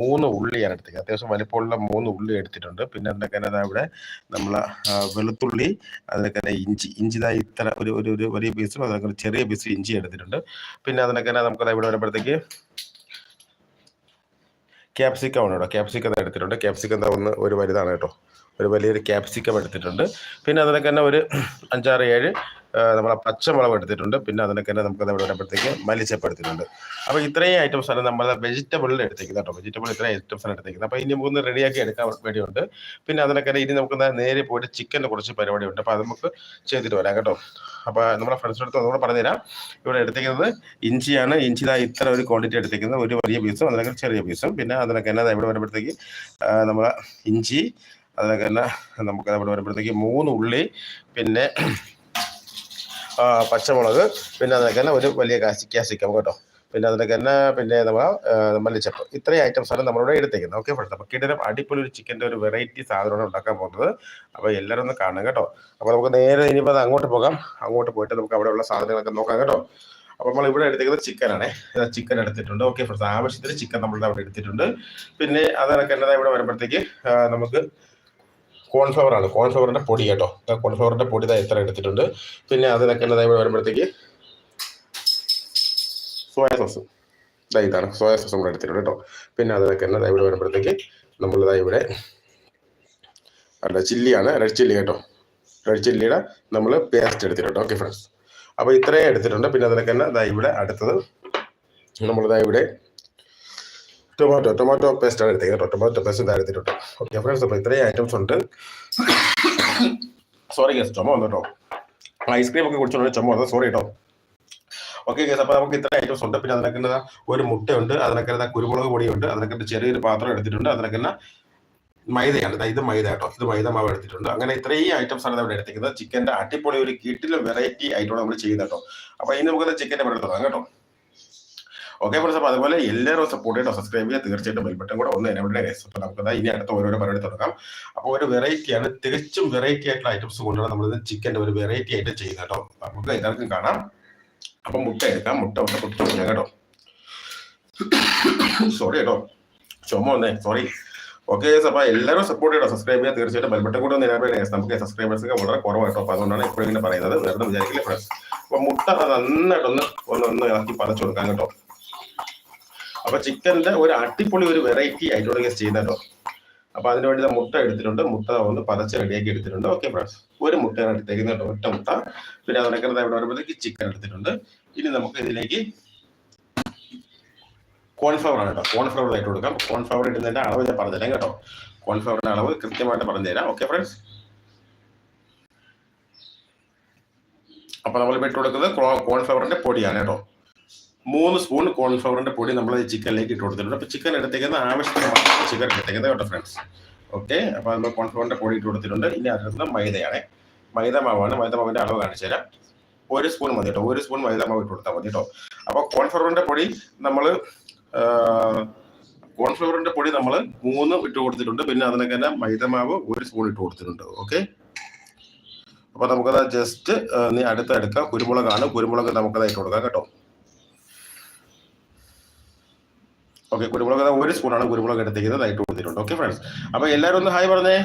മൂന്ന് ഉള്ളിയാണ് എടുത്തിരിക്കുന്നത് അത്യാവശ്യം വലിപ്പമുള്ള മൂന്ന് ഉള്ളി എടുത്തിട്ടുണ്ട്. പിന്നെ എന്തൊക്കെ അതാ ഇവിടെ നമ്മൾ വെളുത്തുള്ളി അതിനൊക്കെ തന്നെ ഇഞ്ചി. ഇഞ്ചി ഇതാ ഇത്ര ഒരു ഒരു ഒരു വലിയ പീസും അതിനൊക്കെ ചെറിയ പീസ് ഇഞ്ചി എടുത്തിട്ടുണ്ട്. പിന്നെ അതിനൊക്കെ തന്നെ നമുക്ക് ഇവിടെ വരുമ്പോഴത്തേക്ക് ക്യാപ്സിക്കം ഉണ്ട് കേട്ടോ. ക്യാപ്സിക്കം എടുത്തിട്ടുണ്ട്. ക്യാപ്സിക്കം ഒന്ന് ഒരു വലുതാണ് കേട്ടോ. ഒരു വലിയൊരു ക്യാപ്സിക്കം എടുത്തിട്ടുണ്ട്. പിന്നെ അതിനൊക്കെ തന്നെ ഒരു അഞ്ചാറ് ഏഴ് നമ്മളെ പച്ചമുളക് എടുത്തിട്ടുണ്ട്. പിന്നെ അതിനൊക്കെ തന്നെ നമുക്ക് ഇവിടെ വരുമ്പോഴത്തേക്ക് അപ്പോൾ ഇത്രയും ഐറ്റംസ് ആണ് നമ്മൾ വെജിറ്റബിളിൽ എടുത്തേക്കുന്നത് കേട്ടോ. വെജിറ്റബിൾ ഇത്രയും ആണ് എടുത്തേക്കുന്നത്. അപ്പോൾ ഇനി മൂന്ന് റെഡിയാക്കി എടുക്കാൻ വേണ്ടിയുണ്ട്. പിന്നെ അതിനൊക്കെ തന്നെ ഇനി നമുക്ക് നേരെ പോയിട്ട് ചിക്കന്റെ കുറച്ച് പരിപാടിയുണ്ട്. അപ്പോൾ അത് നമുക്ക് ചെയ്തിട്ട് വരാം കേട്ടോ. അപ്പോൾ നമ്മുടെ ഫ്രണ്ട്സിന്റെ അടുത്ത് ഒന്നുകൂടെ പറഞ്ഞുതരാം. ഇവിടെ എടുത്തേക്കുന്നത് ഇഞ്ചിയാണ്. ഇഞ്ചി ഇതാ ഇത്ര ഒരു ക്വാണ്ടിറ്റി എടുത്തേക്കുന്നത്. ഒരു വലിയ പീസും അതിനൊക്കെ ചെറിയ പീസും പിന്നെ അതിനൊക്കെ തന്നെ ഇവിടെ വരുമ്പോഴത്തേക്ക് നമ്മളെ ഇഞ്ചി അതിനൊക്കെ തന്നെ നമുക്ക് ഇവിടെ വരുമ്പോഴത്തേക്ക് മൂന്ന് ഉള്ളി പിന്നെ പച്ചമുളക് പിന്നെ അതിനൊക്കെ തന്നെ ഒരു വലിയ കാശി കേട്ടോ. പിന്നെ അതിനൊക്കെ തന്നെ പിന്നെ നമ്മൾ മല്ലിച്ചപ്പ്. ഇത്രയും ഐറ്റംസ് ആണ് നമ്മളിവിടെ എടുത്തേക്കുന്നത്. ഓക്കെ ഫ്രണ്ട്സ് അപ്പോൾ കിടനം അടിപൊളി ഒരു ചിക്കന്റെ ഒരു വെറൈറ്റി സാധനമാണ് ഉണ്ടാക്കാൻ പോകുന്നത്. അപ്പോൾ എല്ലാവരും ഒന്ന് കാണാം കേട്ടോ. അപ്പോൾ നമുക്ക് നേരെ ഇനിയിപ്പോൾ അത് അങ്ങോട്ട് പോകാം. അങ്ങോട്ട് പോയിട്ട് നമുക്ക് അവിടെയുള്ള സാധനങ്ങളൊക്കെ നോക്കാം കേട്ടോ. അപ്പോൾ നമ്മൾ ഇവിടെ എടുത്തേക്കുന്നത് ചിക്കനാണ് ചിക്കൻ എടുത്തിട്ടുണ്ട്. ഓക്കെ ഫ്രണ്ട്സ് ആവശ്യത്തിന് ചിക്കൻ നമ്മളിവിടെ എടുത്തിട്ടുണ്ട്. പിന്നെ അതിനൊക്കെ എന്നതാ ഇവിടെ വരുമ്പോഴത്തേക്ക് നമുക്ക് കോൺഫ്ലവർ ആണ്. കോൺഫ്ലവറിന്റെ പൊടി കേട്ടോ. കോൺഫ്ലവറിന്റെ പൊടി ഇതാ ഇത്ര എടുത്തിട്ടുണ്ട്. പിന്നെ അതിനൊക്കെ ഇവിടെ വരുമ്പോഴത്തേക്ക് സോയ സോസ് ഇതാ ഇതാണ്. സോയ സോസ് നമ്മൾ എടുത്തിട്ടുണ്ട് കേട്ടോ. പിന്നെ അതിനൊക്കെ ഇവിടെ വരുമ്പോഴത്തേക്ക് നമ്മളിതാ ഇവിടെ അല്ല ചില്ലിയാണ്. റെഡ് ചില്ലി കേട്ടോ. റെഡ് ചില്ലിയുടെ നമ്മൾ പേസ്റ്റ് എടുത്തിട്ടുണ്ട്. ഓക്കെ ഫ്രണ്ട്സ് അപ്പോൾ ഇത്രയും എടുത്തിട്ടുണ്ട്. പിന്നെ അതിനൊക്കെ തന്നെ ഇവിടെ അടുത്തത് നമ്മളിതാ ഇവിടെ ടൊമാറ്റോ ടൊമാറ്റോ പേസ്റ്റ് ആണ് എടുത്തേക്കുന്നത് കേട്ടോ. ടൊമാറ്റോ പേസ്റ്റ് ഇതാ എടുത്തിട്ടുണ്ട്. ഓക്കെ ഫ്രണ്ട്സ് അപ്പോൾ ഇത്രയും ഐറ്റംസ് ഉണ്ട്. സോറി ഗസ് ചുമ വന്നു കേട്ടോ. ഐസ്ക്രീം ഒക്കെ കുടിച്ചോണ്ട് ചുമ വന്നത് സോറി കേട്ടോ. ഓക്കെ ഗസ് അപ്പോൾ നമുക്ക് ഇത്ര ഐറ്റംസ് ഉണ്ട്. പിന്നെ അതിനൊക്കെ ഒരു മുട്ടയുണ്ട്. അതിനൊക്കെ കുരുമുളക് പൊടിയുണ്ട്. അതിനൊക്കെ ചെറിയൊരു പാത്രം എടുത്തിട്ടുണ്ട്. അതിനൊക്കെ മൈദയാണ്. ഇത് മൈദ കേട്ടോ. ഇത് മൈദ മാവ് എടുത്തിട്ടുണ്ട്. അങ്ങനെ ഇത്രയും ഐറ്റംസ് ആണ് ഇവിടെ എടുത്തിരിക്കുന്നത്. ചിക്കന്റെ അടിപൊളി ഒരു കിട്ടിലും വെറൈറ്റി ആയിട്ടാണ് നമ്മൾ ചെയ്യുന്നത് കേട്ടോ. അപ്പോൾ ഇനി നമുക്ക് ചിക്കന്റെ ഇവിടെ തുടങ്ങാം കേട്ടോ. ഓക്കെ ഫ്രണ്ട്സ് അപ്പോൾ അതുപോലെ എല്ലാവരും സപ്പോർട്ട് ചെയ്യണം സബ്സ്ക്രൈബ് ചെയ്യുക. തീർച്ചയായിട്ടും ബെൽബട്ടൺ കൂടെ ഒന്ന് എനവിടെ അപ്പോൾ നമുക്ക് ഇനി അടുത്ത ഓരോരോ പരിപാടി തുടങ്ങാം. അപ്പോൾ ഒരു വെറൈറ്റിയാണ് തികച്ചും വെറൈറ്റി ആയിട്ടുള്ള ഐറ്റംസ് കൊണ്ടാണ് നമ്മളിത് ചിക്കന്റെ ഒരു വെറൈറ്റി ആയിട്ട് ചെയ്യുന്നത് കേട്ടോ. നമുക്ക് എല്ലാവർക്കും കാണാം. അപ്പൊ മുട്ട എടുക്കാം. മുട്ട മുട്ട പൊട്ടി ചെയ്യാം കേട്ടോ. സോറി കേട്ടോ. ചുമ വന്നേ. സോറി ഓക്കെ അപ്പൊ എല്ലാവരും സപ്പോർട്ട് ചെയ്യണം സബ്സ്ക്രൈബ് ചെയ്യാൻ തീർച്ചയായിട്ടും ബെൽബട്ടൺ കൂടെ ഒന്ന് നിലവിലെ നമുക്ക് സബ്സ്ക്രൈബേഴ്സ് ഒക്കെ വളരെ കുറവായിട്ടോ അപ്പൊ അതുകൊണ്ടാണ് ഇപ്പോഴും ഇങ്ങനെ പറയുന്നത്. വെറുതെ വിചാരിക്കില്ല ഫ്രണ്ട്സ് അപ്പൊ മുട്ട നന്നായിട്ടൊന്ന് ഒന്ന് ഒന്ന് ഇളക്കി പതച്ചു കൊടുക്കാം കേട്ടോ. അപ്പൊ ചിക്കനിന്റെ ഒരു അടിപൊളി ഒരു വെറൈറ്റി ആയിട്ടുള്ള ഗസ്റ്റ് ചെയ്യുന്നുണ്ടോ അപ്പൊ അതിന് വേണ്ടി ദാ മുട്ട എടുത്തിട്ടുണ്ട്. മുട്ട ഒന്ന് പതച്ച് റെഡിയാക്കി എടുത്തിട്ടുണ്ട്. ഓക്കെ ഫ്രണ്ട്സ് ഒരു മുട്ട എടുത്തേക്കുന്നത് കേട്ടോ. ഒറ്റ മുട്ട. പിന്നെ അതിനൊക്കെ ഇവിടെ വരുമ്പോഴത്തേക്ക് ചിക്കൻ എടുത്തിട്ടുണ്ട്. ഇനി നമുക്ക് ഇതിലേക്ക് കോൺഫ്ലവർ ആണ് കേട്ടോ. കോൺഫ്ലവർ ആയിട്ട് കൊടുക്കാം. കോൺഫ്ലവർ ഇടുന്നതിന്റെ അളവ് ഞാൻ പറഞ്ഞുതരാം കേട്ടോ. കോൺഫ്ലവറിന്റെ അളവ് കൃത്യമായിട്ട് പറഞ്ഞുതരാം. ഓക്കെ ഫ്രണ്ട്സ് അപ്പൊ നമ്മൾ ഇട്ട് കൊടുക്കുന്നത് കോൺഫ്ലവറിന്റെ പൊടിയാണ് കേട്ടോ. മൂന്ന് സ്പൂൺ കോൺഫ്ലവറിന്റെ പൊടി നമ്മൾ ചിക്കനിലേക്ക് ഇട്ട് കൊടുത്തിട്ടുണ്ട്. അപ്പൊ ചിക്കൻ എടുത്തേക്കുന്ന ആവശ്യമാണ് ചിക്കൻ എടുത്തേക്കുന്നത് കേട്ടോ ഫ്രണ്ട്സ് ഓക്കെ അപ്പൊ നമ്മൾ കോൺഫ്ലവറിന്റെ പൊടി ഇട്ട് കൊടുത്തിട്ടുണ്ട്. ഇനി അതിനകത്ത് മൈദയാണ്. മൈദ മാവാണ് മൈദ മാവിന്റെ അളവ് കാണിച്ചു തരാം. ഒരു സ്പൂൺ മതി കേട്ടോ. ഒരു സ്പൂൺ മൈദ മാവ് ഇട്ട് കൊടുത്താൽ മതി കേട്ടോ. അപ്പൊ കോൺഫ്ലവറിന്റെ പൊടി നമ്മൾ കോൺഫ്ലവറിന്റെ പൊടി നമ്മൾ മൂന്ന് ഇട്ട് കൊടുത്തിട്ടുണ്ട്. പിന്നെ അതിനൊക്കെ തന്നെ മൈദ മാവ് ഒരു സ്പൂൺ ഇട്ട് കൊടുത്തിട്ടുണ്ട്. ഓക്കെ അപ്പൊ നമുക്കത് ജസ്റ്റ് നീ അടുത്ത് എടുക്കാം കുരുമുളകാണ്. കുരുമുളക് നമുക്കത് ഇട്ട് കൊടുക്കാം കേട്ടോ. ഓക്കെ കുരുമുളക് ഒരു സ്പൂണാണ് കുരുമുളക് എടുത്തേക്കുന്നത് ഇട്ട് കൊടുത്തിട്ടുണ്ട്. ഓക്കെ ഫ്രണ്ട്സ് അപ്പൊ എല്ലാവരും ഒന്ന് ഹായ് പറഞ്ഞേ.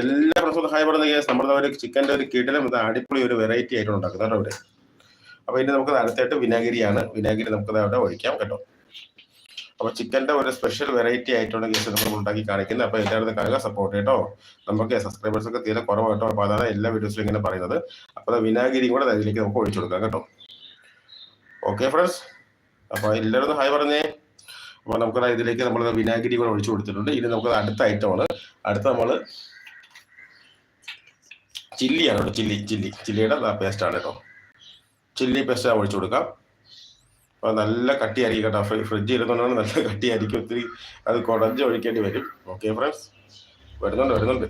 എല്ലാ ഫ്രണ്ട്സും ഒന്ന് ഹായ് പറഞ്ഞ കേസ് നമ്മുടെ ഒരു ചിക്കന്റെ ഒരു കിടലും ഇത് അടിപൊളി ഒരു വെറൈറ്റി ആയിട്ട് ഉണ്ടാക്കുന്നത് അവിടെ അപ്പൊ ഇനി നമുക്ക് അടുത്തായിട്ട് വിനാഗിരിയാണ്. വിനാഗിരി നമുക്ക് അവിടെ ഒഴിക്കാം കേട്ടോ. അപ്പൊ ചിക്കന്റെ ഒരു സ്പെഷ്യൽ വെറൈറ്റി ആയിട്ടുള്ള കേസ് നമ്മൾ ഉണ്ടാക്കി കാണിക്കുന്നത്. അപ്പൊ എല്ലാവരും കാണുക സപ്പോർട്ട് കേട്ടോ. നമുക്ക് സബ്സ്ക്രൈബേഴ്സ് ഒക്കെ തീരെ കുറവ് കേട്ടോ. അപ്പൊ അതാണ് എല്ലാ വീഡിയോസിലും ഇങ്ങനെ പറയുന്നത്. അപ്പൊ അത് വിനാഗിരിയും കൂടെ അതിലേക്ക് നമുക്ക് ഒഴിച്ചു കൊടുക്കാം കേട്ടോ. ഓക്കെ ഫ്രണ്ട്സ് അപ്പൊ എല്ലാവരും ഹായ് പറഞ്ഞേ. അപ്പൊ നമുക്ക് ഇതിലേക്ക് നമ്മൾ വിനാഗിരി കൂടെ ഒഴിച്ചു കൊടുത്തിട്ടുണ്ട്. ഇനി നമുക്ക് അടുത്ത ഐറ്റമാണ് അടുത്ത നമ്മൾ ചില്ലിയാണ് ചില്ലി ചില്ലി. ചില്ലിയുടെ പേസ്റ്റ് ആണ് കേട്ടോ. ചില്ലി പേസ്റ്റ് ഒഴിച്ചു കൊടുക്കാം. അപ്പൊ നല്ല കട്ടിയായിരിക്കും കേട്ടോ. ഫ്രിഡ്ജ് ഇരുന്നുകൊണ്ടാണ് നല്ല കട്ടിയായിരിക്കും. ഒത്തിരി അത് കുടഞ്ഞ് ഒഴിക്കേണ്ടി വരും. ഓക്കെ ഫ്രണ്ട്സ് വരുന്നുണ്ട് വരുന്നുണ്ട്.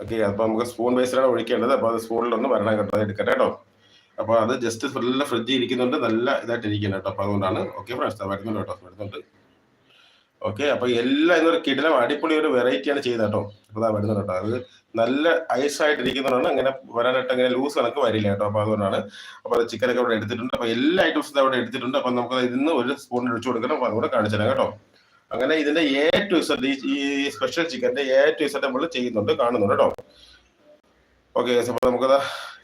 ഓക്കെ അപ്പൊ നമുക്ക് സ്പൂൺ ബേസിലാണ് ഒഴിക്കേണ്ടത്. അപ്പൊ അത് സ്പൂണിലൊന്ന് വരണം കേട്ടോ. അത് എടുക്കട്ടെ കേട്ടോ. അപ്പൊ അത് ജസ്റ്റ് നല്ല ഫ്രിഡ്ജ് ഇരിക്കുന്നുണ്ട് നല്ല ഇതായിട്ട് ഇരിക്കണം കേട്ടോ. അപ്പൊ അതുകൊണ്ടാണ്. ഓക്കെ ഫ്രണ്ട്സ് വരുന്നുണ്ട് കേട്ടോ വരുന്നുണ്ട്. ഓക്കെ അപ്പൊ എല്ലാം ഇന്നൊരു കിടിലം അടിപൊളി ഒരു വെറൈറ്റിയാണ് ചെയ്ത കേട്ടോ. അപ്പൊ അതാ വരുന്നത് കേട്ടോ. അത് നല്ല ഐസ് ആയിട്ട് ഇരിക്കുന്നതുകൊണ്ടാണ് അങ്ങനെ വരാനായിട്ട് അങ്ങനെ ലൂസ് കണക്ക് വരില്ല കേട്ടോ. അപ്പൊ അതുകൊണ്ടാണ്. അപ്പൊ അത് ചിക്കനൊക്കെ അവിടെ എടുത്തിട്ടുണ്ട്. അപ്പൊ എല്ലാ ഐറ്റംസും അവിടെ എടുത്തിട്ടുണ്ട്. അപ്പൊ നമുക്ക് ഇന്ന് ഒരു സ്പൂൺ ഒഴിച്ചു കൊടുക്കണം. അപ്പൊ അതുകൂടെ കാണിച്ചു തരാം കേട്ടോ. അങ്ങനെ ഇതിന്റെ എ ടു ഈ സ്പെഷ്യൽ ചിക്കന്റെ എ ടു ഇസഡ് നമ്മൾ ചെയ്യുന്നുണ്ട് കാണുന്നുണ്ട് കേട്ടോ. ഓക്കെ അപ്പൊ നമുക്കത്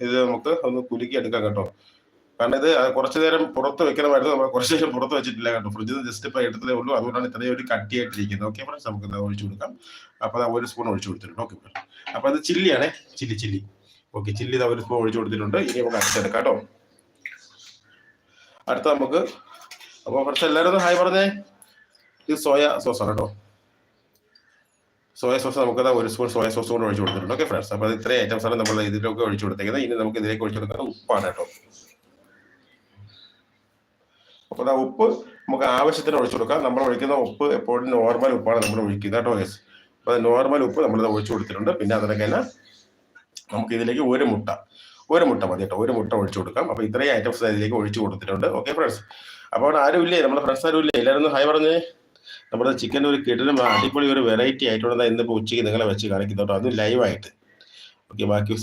ഇത് നമുക്ക് ഒന്ന് കുലുക്കി എടുക്കാം കേട്ടോ. കാരണം ഇത് കുറച്ചു നേരം പുറത്ത് വെക്കണമായിരുന്നു. നമ്മൾ കുറച്ച് നേരം പുറത്ത് വെച്ചിട്ടില്ല കേട്ടോ. ഫ്രിഡ്ജിൽ ജസ്റ്റ് ഇപ്പൊ എടുത്തതേ ഉള്ളൂ. അതുകൊണ്ടാണ് ഇത്രയും ഒരു കട്ടിയായിട്ടിരിക്കുന്നത്. ഓക്കെ ഫ്രണ്ട്സ് നമുക്ക് ഒഴിച്ചു കൊടുക്കാം. അപ്പൊ അത് ഒരു സ്പൂൺ ഒഴിച്ചു കൊടുത്തിട്ടുണ്ട്. ഓക്കെ അപ്പൊ അത് ചില്ലിയാണേ. Chilli chilli. ഓക്കെ ചില്ലി ഒരു സ്പൂൺ ഒഴിച്ചു കൊടുത്തിട്ടുണ്ട്. ഇനി നമുക്ക് അടച്ചെടുക്കാം കേട്ടോ. അടുത്ത നമുക്ക് അപ്പൊ ഫ്രണ്ട്സ് എല്ലാവരും ഹായ് പറഞ്ഞേ. ഇത് സോയ സോസാണ് കേട്ടോ. സോയ സോസ് നമുക്ക് ഒരു സ്പൂൺ സോയ സോസ് കൊണ്ട് ഒഴിച്ചു കൊടുത്തിട്ടുണ്ട്. ഓക്കെ ഫ്രണ്ട്സ് അപ്പോൾ ഇത്രയും ഐറ്റംസ് ആണ് നമ്മൾ ഇതിലൊക്കെ ഒഴിച്ചു കൊടുത്തേക്കുന്നത്. ഇനി നമുക്ക് ഇതിലേക്ക് ഒഴിച്ചു കൊടുക്കുന്നത് ഉപ്പാണ് കേട്ടോ. അപ്പോൾ ആ ഉപ്പ് നമുക്ക് ആവശ്യത്തിന് ഒഴിച്ചു കൊടുക്കാം. നമ്മൾ ഒഴിക്കുന്ന ഉപ്പ് എപ്പോഴും നോർമൽ ഉപ്പാണ് നമ്മൾ ഒഴിക്കുന്നത് കേട്ടോ യെസ് അപ്പോൾ നോർമൽ ഉപ്പ് നമ്മൾ ഒഴിച്ചു കൊടുത്തിട്ടുണ്ട്. പിന്നെ അതിനൊക്കെ നമുക്ക് ഇതിലേക്ക് ഒരു മുട്ട ഒരു മുട്ട മതി കേട്ടോ. ഒരു മുട്ട ഒഴിച്ചു കൊടുക്കാം. അപ്പോൾ ഇത്രയും ഐറ്റംസ് ഇതിലേക്ക് ഒഴിച്ചു കൊടുത്തിട്ടുണ്ട്. ഓക്കെ ഫ്രണ്ട്സ് അപ്പോൾ അവിടെ ആരും ഇല്ലേ നമ്മുടെ ഫ്രണ്ട്സ് ആരും ഇല്ലേ എല്ലാവരും ഹായ് പറഞ്ഞേ. നമ്മുടെ ചിക്കൻ ഒരു കിടലും അടിപൊളി ഒരു വെറൈറ്റി ആയിട്ടുള്ള ഇന്നിപ്പോൾ ഉച്ചയ്ക്ക് നിങ്ങളെ വെച്ച് കാണിക്കുന്നുണ്ടോ. അതും ലൈവായിട്ട് ഓക്കെ ബാക്കി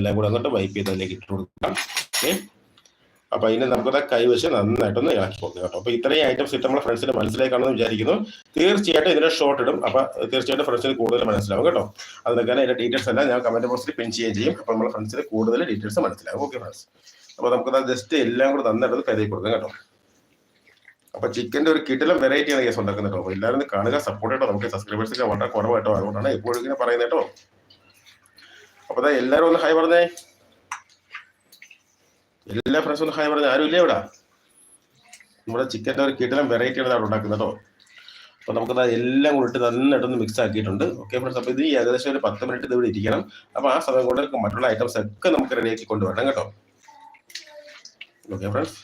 എല്ലാം കൂടെ അങ്ങോട്ട് വൈപ്പ് ചെയ്ത് അതിലേക്ക് ഇട്ട് കൊടുക്കാം. ഓക്കെ അപ്പൊ അതിനെ നമുക്കത് കൈവശം നന്നായിട്ടൊന്ന് ഇളക്കി കൊടുക്കുക കേട്ടോ. അപ്പോൾ ഇത്രയും ഐറ്റംസ് ഇട്ട് നമ്മുടെ ഫ്രണ്ട്സിന് മനസ്സിലാക്കാണെന്ന് വിചാരിക്കുന്നു. തീർച്ചയായിട്ടും ഇതിന്റെ ഷോർട്ട് ഇടും. അപ്പൊ തീർച്ചയായിട്ടും ഫ്രണ്ട്സിന് കൂടുതൽ മനസ്സിലാവും കേട്ടോ. അതിനൊക്കെ അതിന്റെ ഡീറ്റെയിൽസ് എല്ലാം ഞാൻ കമന്റ് ബോക്സിൽ പിൻ ചെയ്യുകയും ചെയ്യും. അപ്പോൾ നമ്മുടെ ഫ്രണ്ട്സിന് കൂടുതൽ ഡീറ്റെയിൽസ് മനസ്സിലാവും. ഓക്കെ ഫ്രണ്ട്സ് അപ്പൊ നമുക്കത് ജസ്റ്റ് എല്ലാം കൂടെ നന്നായിട്ട് കരുതി കൊടുക്കാം കേട്ടോ. അപ്പൊ ചിക്കന്റെ ഒരു കിട്ടിലും വെറൈറ്റിയാണ് കേസ് ഉണ്ടാക്കുന്നത് കേട്ടോ. എല്ലാവരും കാണുക സപ്പോർട്ട് കേട്ടോ നമുക്ക് സബ്സ്ക്രൈബേഴ്സ് ഒക്കെ വളരെ കുറവായിട്ടോ അതുകൊണ്ടാണ് എപ്പോഴും ഇങ്ങനെ പറയുന്നത് കേട്ടോ. അപ്പൊ അതാ എല്ലാവരും ഒന്ന് ഹായ് പറഞ്ഞേ. എല്ലാ ഫ്രണ്ട്സും ഹായ് പറഞ്ഞേ. ആരും ഇല്ലേ ഇവിടെ? നമ്മുടെ ചിക്കന്റെ ഒരു കിട്ടിലും വെറൈറ്റി ആണ് അവിടെ ഉണ്ടാക്കുന്നത് കേട്ടോ. അപ്പൊ നമുക്കത് എല്ലാം കൂടി ഇട്ട് നന്നായിട്ടൊന്ന് മിക്സ് ആക്കിയിട്ടുണ്ട്. ഓക്കെ ഫ്രണ്ട്സ് അപ്പൊ ഇത് ഏകദേശം ഒരു പത്ത് മിനിറ്റ് ഇവിടെ ഇരിക്കണം. അപ്പൊ ആ സമയം കൊണ്ട് മറ്റുള്ള ഐറ്റംസ് ഒക്കെ നമുക്ക് റെഡിയാക്കി കൊണ്ടുവരണം കേട്ടോ. ഓക്കെ ഫ്രണ്ട്സ്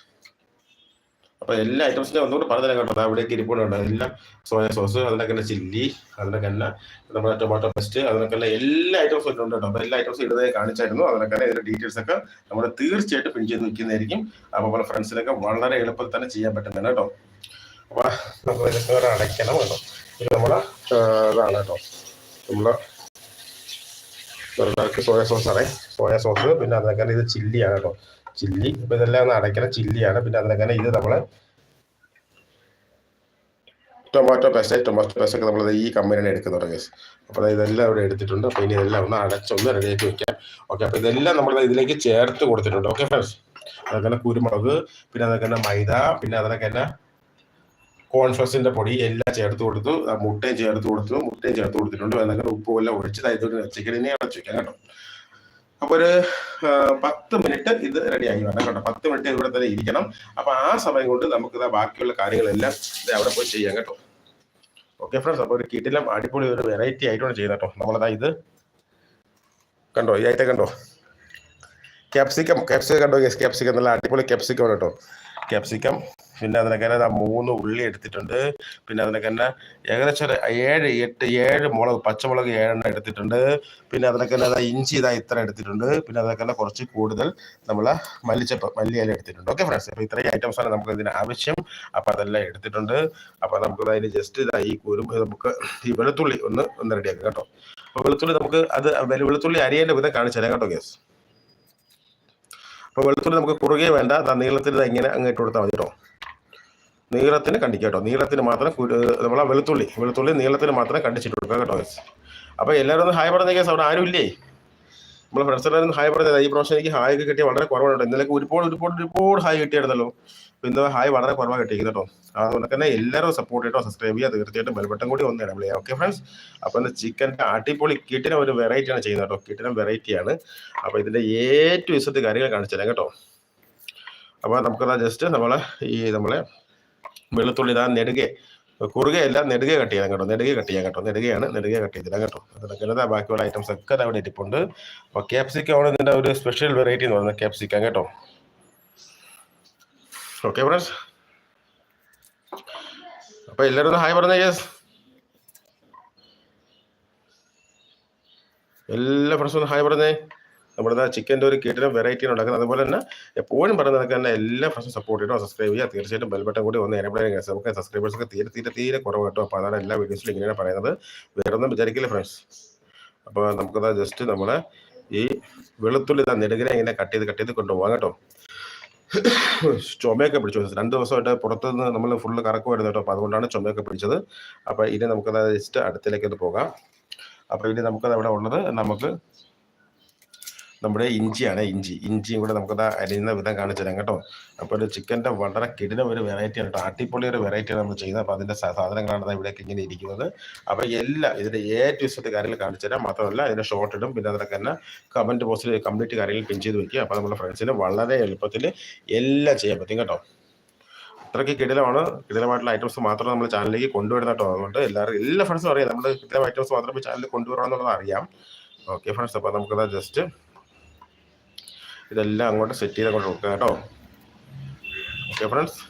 അപ്പൊ എല്ലാ ഐറ്റംസിന്റെ ഒന്നുകൂടി പറഞ്ഞു തരാം കേട്ടോ. അവിടേക്ക് ഇരിപ്പുണ്ട്. എല്ലാം സോയ സോസ് അതിനൊക്കെ തന്നെ ചില്ലി അതിനൊക്കെ തന്നെ നമ്മുടെ ടൊമാറ്റോ പേസ്റ്റ് അതിനൊക്കെ തന്നെ എല്ലാ ഐറ്റംസും ഉണ്ട് കേട്ടോ. അപ്പൊ എല്ലാ ഐറ്റംസും ഇടുന്നത് കാണിച്ചായിരുന്നു. അതിനൊക്കെ തന്നെ ഇതിന്റെ ഡീറ്റെയിൽസ് ഒക്കെ നമ്മൾ തീർച്ചയായിട്ടും പിൻ ചെയ്ത് നിൽക്കുന്നതായിരിക്കും അപ്പൊ നമ്മുടെ ഫ്രണ്ട്സിനൊക്കെ വളരെ എളുപ്പത്തിൽ തന്നെ ചെയ്യാൻ പറ്റുന്നതാണ് കേട്ടോ. അപ്പൊ നമ്മൾ ഇതൊക്കെ ഒരു അടയ്ക്കണം കേട്ടോ. ഇത് നമ്മളെ ആ, ഇതാണ് കേട്ടോ. ചെറുതാക്കി സോയ സോസ് ആണ്. സോയ സോസ് പിന്നെ അതിനൊക്കെ ഇത് ചില്ലിയാണ് കേട്ടോ. ചില്ലി. അപ്പൊ ഇതെല്ലാം ഒന്ന് അടയ്ക്കണം ചില്ലിയാണ്. പിന്നെ അതിനെങ്ങനെ ഇത് നമ്മൾ ടൊമാറ്റോ പേസ്റ്റ് ടൊമാറ്റോ പേസ്റ്റ് ഒക്കെ നമ്മൾ ഈ കമ്പനിയാണ് എടുക്കുന്നത് തുടങ്ങിയത് അപ്പോൾ ഇതെല്ലാം ഇവിടെ എടുത്തിട്ടുണ്ട്. അപ്പോൾ ഇനി ഇതെല്ലാം ഒന്ന് അടച്ചൊന്ന് റെഡിയാക്കി വെക്കാം. ഓക്കെ അപ്പോൾ ഇതെല്ലാം നമ്മൾ ഇതിലേക്ക് ചേർത്ത് കൊടുത്തിട്ടുണ്ട്. ഓക്കെ ഫ്രണ്ട്സ് അതൊക്കെ തന്നെ കുരുമുളക് പിന്നെ അതൊക്കെ തന്നെ മൈദ പിന്നെ അതൊക്കെ തന്നെ കോൺഫ്ലക്സിന്റെ പൊടി എല്ലാം ചേർത്ത് കൊടുത്തു. മുട്ടയും ചേർത്ത് കൊടുത്തു. മുട്ടയും ചേർത്ത് കൊടുത്തിട്ടുണ്ട്. എന്നൊക്കെ ഉപ്പും എല്ലാം ഒഴിച്ച് ഇതോട്ട് ചിക്കനിനെ അടച്ചു വെക്കാം കേട്ടോ. അപ്പൊ ഒരു പത്ത് മിനിറ്റ് ഇത് റെഡിയാക്കി വേണം കേട്ടോ. പത്ത് മിനിറ്റ് ഇവിടെ തന്നെ ഇരിക്കണം. അപ്പൊ ആ സമയം കൊണ്ട് നമുക്ക് ബാക്കിയുള്ള കാര്യങ്ങളെല്ലാം ഇത് അവിടെ പോയി ചെയ്യാം കേട്ടോ. ഓക്കെ ഫ്രണ്ട്സ് അപ്പൊ ഒരു കിട്ടിലും അടിപൊളി ഒരു വെറൈറ്റി ആയിട്ടാണ് ചെയ്യുന്നത് കേട്ടോ. നമ്മളതാ ഇത് കണ്ടോ? ഈ ആയിട്ട് കണ്ടോ? ക്യാപ്സിക്കം ക്യാപ്സിക്കം കണ്ടോ ക്യാപ്സിക്കം നല്ല അടിപൊളി ക്യാപ്സിക്കം കേട്ടോ. ക്യാപ്സിക്കം പിന്നെ അതിനൊക്കെ തന്നെ മൂന്ന് ഉള്ളി എടുത്തിട്ടുണ്ട്. പിന്നെ അതിനൊക്കെ തന്നെ ഏകദേശം ഒരു ഏഴ് എട്ട് ഏഴ് മുളക് പച്ചമുളക് ഏഴെണ്ണം എടുത്തിട്ടുണ്ട്. പിന്നെ അതിനൊക്കെ തന്നെ ഇഞ്ചി ഇതാ ഇത്ര എടുത്തിട്ടുണ്ട്. പിന്നെ അതിനൊക്കെ തന്നെ കുറച്ച് കൂടുതൽ നമ്മൾ മല്ലിച്ചപ്പ് മല്ലിയില എടുത്തിട്ടുണ്ട്. ഓക്കെ ഫ്രണ്ട്സ് അപ്പോൾ ഇത്രയും ഐറ്റംസ് ആണ് നമുക്ക് ഇതിന് ആവശ്യം. അപ്പോൾ അതെല്ലാം എടുത്തിട്ടുണ്ട്. അപ്പോൾ നമുക്ക് അതിന് ജസ്റ്റ് ഇതാ ഈ കുരും നമുക്ക് ഈ വെളുത്തുള്ളി ഒന്ന് ഒന്ന് റെഡിയാക്കാം കേട്ടോ. അപ്പോൾ വെളുത്തുള്ളി നമുക്ക് അത് വെളു- വെളുത്തുള്ളി അരിയേന്റെ വിധം കാണിച്ചു തരാം കേട്ടോ ഗ്യാസ് അപ്പോൾ വെളുത്തുള്ളി നമുക്ക് കുറുകെ വേണ്ട. നീളത്തിൽ ഇങ്ങനെ അങ്ങ് ഇട്ട് കൊടുത്താൽ മതി കേട്ടോ. നീളത്തിന് കണ്ടിക്കുക കേട്ടോ. നീളത്തിന് മാത്രം നമ്മളെ വെളുത്തുള്ളി. വെളുത്തുള്ളി നീളത്തിന് മാത്രം കണ്ടിച്ചിട്ട് കൊടുക്കുക കേട്ടോ. അപ്പോൾ എല്ലാവരും ഒന്ന് ഹായ് പറഞ്ഞ കേസ് അവിടെ ആരും ഇല്ലേ? നമ്മളെ ഫ്രണ്ട്സ് എല്ലാവരും ഹായ് പറഞ്ഞത് ഈ പ്രാവശ്യം എനിക്ക് ഹായ് ഒക്കെ കിട്ടിയ വളരെ കുറവാണ് ഇന്നലെ ഒരുപാട് ഒരുപാട് ഒരുപാട് ഹായ് കിട്ടിയായിരുന്നല്ലോ. അപ്പോൾ ഇന്ന് ഹായ് വളരെ കുറവാണ് കിട്ടിയിരിക്കുന്നത് കേട്ടോ. അതുകൊണ്ട് തന്നെ എല്ലാവരും സപ്പോർട്ട് ചെയ്യട്ടോ സബ്സ്ക്രൈബ് ചെയ്യുക. തീർച്ചയായിട്ടും ബെൽബട്ടം കൂടി ഒന്ന് ഇടാം ഓക്കെ ഫ്രണ്ട്സ് അപ്പോൾ ഇന്ന് ചിക്കന്റെ അടിപൊളി കിട്ടിന ഒരു വെറൈറ്റിയാണ് ചെയ്യുന്നത് കേട്ടോ. കിട്ടിന വെറൈറ്റിയാണ് അപ്പോൾ ഇതിന്റെ ഏറ്റവും ഇസത്ത് കാര്യങ്ങൾ കാണിച്ചു തരാം കേട്ടോ. അപ്പോൾ നമുക്കതാ ജസ്റ്റ് നമ്മളെ ഈ നമ്മളെ വെളുത്തുള്ളി ഇതാ നെടുകെ കുറുകയല്ല നെടുകെ കട്ട് ചെയ്യാൻ കേട്ടോ. നെടുകെ കട്ട് ചെയ്യാൻ കേട്ടോ. നെടുകയാണ് നെടുകെ കട്ട് ചെയ്തില്ല കേട്ടോ. അതൊക്കെ ബാക്കിയുള്ള ഐറ്റംസ് ഒക്കെ അവിടെ ഇരിപ്പുണ്ട് അപ്പോൾ ക്യാപ്സിക്കം ആണ് ഇതിന്റെ ഒരു സ്പെഷ്യൽ വെറൈറ്റി എന്ന് പറയുന്നത് ക്യാപ്സിക്കം കേട്ടോ. ഓക്കെ ഫ്രണ്ട്സ് അപ്പോൾ എല്ലാവരും ഹായ് പറഞ്ഞ യെസ് എല്ലാ ഫ്രണ്ട്സും ഹായ് പറഞ്ഞേ. നമ്മുടെ ചിക്കന്റെ ഒരു കിട്ടിയ വെറൈറ്റി ഉണ്ടാക്കുന്നത്. അതുപോലെ തന്നെ എപ്പോഴും പറയുന്നത് തന്നെ എല്ലാ ഫ്രണ്ട്സും സപ്പോർട്ട് ചെയ്യണം സബ്സ്ക്രൈബ് ചെയ്യുക. തീർച്ചയായിട്ടും ബെൽബട്ടം കൂടി ഒന്ന് എനേബിൾ നമുക്ക് സബ്സ്ക്രൈബേഴ്സ് ഒക്കെ തീരെ തീരെ തീരെ കുറവ് കേട്ടോ. അപ്പോൾ അതാണ് എല്ലാ വീഡിയോസിലും ഇങ്ങനെയാണ് പറയുന്നത്. വേറെ ഒന്നും വിചാരിക്കില്ല ഫ്രണ്ട്സ് അപ്പോൾ നമുക്കത് ജസ്റ്റ് നമ്മൾ ഈ വെളുത്തുള്ളി ഇതാ നെടുകിനെ ഇങ്ങനെ കട്ട് ചെയ്ത് കട്ട് ചെയ്ത് കൊണ്ടുപോകാം കേട്ടോ. ചുമയൊക്കെ പിടിച്ചു രണ്ട് ദിവസമായിട്ട് പുറത്തുനിന്ന് നമ്മൾ ഫുള്ള് കറക്കുമായിരുന്നു കേട്ടോ. അപ്പോൾ അതുകൊണ്ടാണ് ചുമയൊക്കെ പിടിച്ചത്. അപ്പോൾ ഇനി നമുക്കത് ജസ്റ്റ് അടുത്തിലേക്ക് ഒന്ന് പോകാം. അപ്പോൾ ഇനി നമുക്കത് അവിടെ ഉള്ളത് നമുക്ക് നമ്മുടെ ഇഞ്ചിയാണ് ഇഞ്ചി. ഇഞ്ചിയും കൂടെ നമുക്കത് അരിയുന്ന വിധം കാണിച്ചു തരാം കേട്ടോ. അപ്പോൾ ഒരു ചിക്കന്റെ വളരെ കിടിലം ഒരു വെറൈറ്റിയാണ് കേട്ടോ. അട്ടിപ്പൊളി ഒരു വെറൈറ്റിയാണ് നമ്മൾ ചെയ്യുന്നത്. അപ്പോൾ അതിന്റെ സാധനങ്ങളാണ് ഇവിടേക്ക് ഇങ്ങനെ ഇരിക്കുന്നത്. അപ്പോൾ എല്ലാം ഇതിന്റെ ഏ ടു ഇസറ്റ് കാര്യങ്ങൾ കാണിച്ചു തരാം മാത്രമല്ല അതിന്റെ ഷോർട്ട് ഇടും. പിന്നെ അതിനൊക്കെ തന്നെ കമന്റ് ബോക്സിൽ കംപ്ലീറ്റ് കാര്യങ്ങൾ പിൻ ചെയ്ത് വയ്ക്കുക അപ്പോൾ നമ്മുടെ ഫ്രണ്ട്സിന് വളരെ എളുപ്പത്തിൽ എല്ലാം ചെയ്യാൻ പറ്റും കേട്ടോ. അത്രയ്ക്ക് കിടിലമാണ്. കിടിലമായിട്ടുള്ള ഐറ്റംസ് മാത്രം നമ്മൾ ചാനലിലേക്ക് കൊണ്ടുവരുന്ന കേട്ടോ. അതുകൊണ്ട് എല്ലാവരും എല്ലാ ഫ്രണ്ട്സും അറിയാം. നമ്മൾ കിടിലം ഐറ്റംസ് മാത്രമേ ചാനലിൽ കൊണ്ടുവരണം എന്നുള്ളത് അറിയാം. ഓക്കെ ഫ്രണ്ട്സ് അപ്പോൾ നമുക്കത് ജസ്റ്റ് ഇതെല്ലാം അങ്ങോട്ട് സെറ്റ് ചെയ്ത് അങ്ങോട്ട് കൊടുക്കുക കേട്ടോ. ഓക്കെ ഫ്രണ്ട്സ്